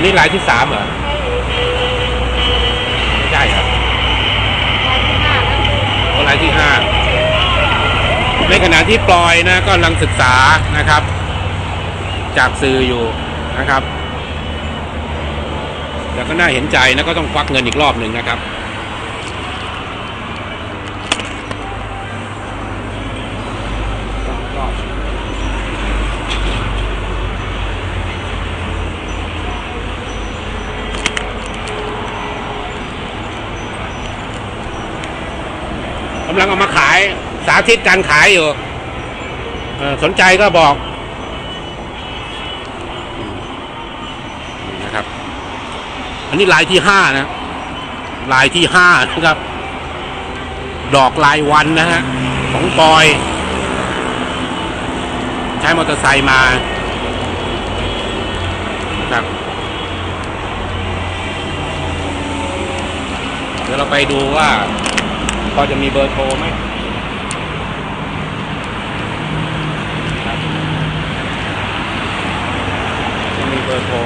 อันนี้ลายที่สามเหรอไม่ใช่ครับลายที่ห้าในขณะที่ปลอยนะก็กำลังศึกษานะครับ จากสื่ออยู่นะครับแต่ก็น่าเห็นใจนะก็ต้องควักเงินอีกรอบหนึ่งนะครับ กำลังเอามาขายสาธิตการขายอยู่สนใจก็บอกนะครับ อันนี้ลายที่ห้านะ ลายที่ห้านะครับ ดอกลายวันนะฮะของปอย ใช้มอเตอร์ไซค์มาครับเดี๋ยวเราไปดูว่า พอจะมีเบอร์โทรไหมจะมีเบอร์โทร